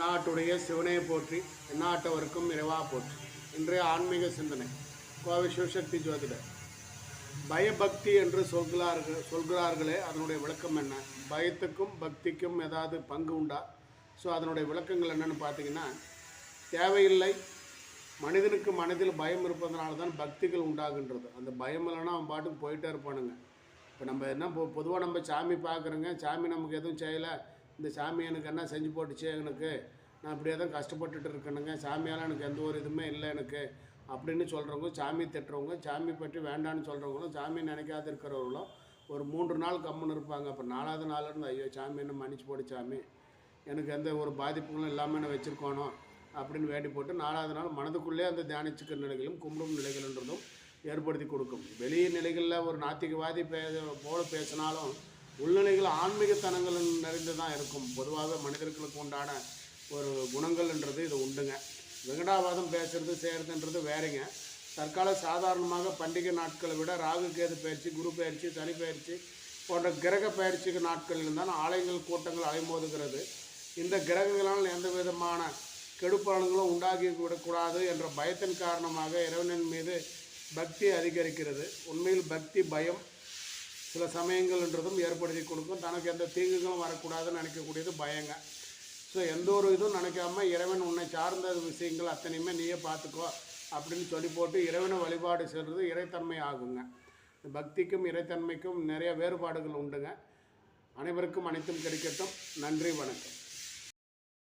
நாட்டுடைய சிவனையை போற்றி நாட்டவருக்கும் இறைவா போற்றி. இன்றைய ஆன்மீக சிந்தனை. கோவை சிவசக்தி ஜோதிடர் பயபக்தி என்று சொல்கிறார்கள் சொல்கிறார்களே அதனுடைய விளக்கம் என்ன? பயத்துக்கும் பக்திக்கும் ஏதாவது பங்கு உண்டா? ஸோ அதனுடைய விளக்கங்கள் என்னன்னு பார்த்தீங்கன்னா தேவையில்லை. மனிதனுக்கு மனதில் பயம் இருப்பதனால தான் பக்திகள் உண்டாகின்றது. அந்த பயம் இல்லைன்னா அவன் பாட்டுக்கு போயிட்டே இருப்பானுங்க. இப்போ நம்ம என்ன பொ பொதுவாக நம்ம சாமி பார்க்குறோங்க சாமி நமக்கு எதுவும் செய்யலை இந்த சாமி எனக்கு என்ன செஞ்சு போட்டுச்சு எனக்கு? நான் இப்படியே தான் கஷ்டப்பட்டுட்டு இருக்கணுங்க. சாமியால் எனக்கு எந்த ஒரு இதுவுமே இல்லை எனக்கு. அப்படின்னு சொல்கிறவங்க சாமி திட்டுறவங்க சாமி பற்றி வேண்டான்னு சொல்கிறவங்களும் சாமி நினைக்காத இருக்கிறவங்களும் ஒரு மூன்று நாள் கம்முன்னு இருப்பாங்க. அப்போ நாலாவது நாளிருந்து ஐயோ சாமி என்ன மன்னிச்சு போடு சாமி. எனக்கு எந்த ஒரு பாதிப்புகளும் இல்லாமல் என்ன வச்சுருக்கணும் அப்படின்னு வேண்டி போட்டு நாலாவது நாள் மனதுக்குள்ளே அந்த தியானிச்சுக்கிற நிலைகளும் கும்பிடும் நிலைகள்ன்றதும் ஏற்படுத்தி கொடுக்கும். வெளிய நிலைகளில் ஒரு நாத்திகவாதி பே போல பேசினாலும் உள்நிலை ஆன்மீகத்தனங்கள் நிறைந்து தான் இருக்கும். பொதுவாக மனிதர்களுக்கு உண்டான ஒரு குணங்கள்ன்றது இது உண்டுங்க. வெங்கடாவாதம் பேசுறது செய்கிறதுன்றது வேறுங்க. தற்கால சாதாரணமாக பண்டிகை நாட்களை விட ராகு கேது பயிற்சி குரு பயிற்சி சனி பயிற்சி போன்ற கிரக பயிற்சிக்கு நாட்களில் தான் ஆலயங்கள் கூட்டங்கள் அலைமோதுகிறது. இந்த கிரகங்களால் எந்த விதமான கெடுப்பலன்களும் உண்டாகி விடக்கூடாது என்ற பயத்தின் காரணமாக இறைவனின் மீது பக்தி அதிகரிக்கிறது. உண்மையில் பக்தி பயம் சில சமயங்கள்ன்றதும் ஏற்படுத்தி கொடுக்கும். தனக்கு எந்த தீங்குகளும் வரக்கூடாதுன்னு நினைக்கக்கூடியது பயங்க. ஸோ எந்த ஒரு இதுவும் நினைக்காம இறைவன் உன்னை சார்ந்த விஷயங்கள் அத்தனையுமே நீயே பார்த்துக்கோ அப்படின்னு சொல்லி போட்டு இறைவனை வழிபாடு செய்கிறது இறைத்தன்மை ஆகுங்க. பக்திக்கும் இறைத்தன்மைக்கும் நிறைய வேறுபாடுகள் உண்டுங்க. அனைவருக்கும் அனைத்தும் கிடைக்கட்டும். நன்றி வணக்கம்.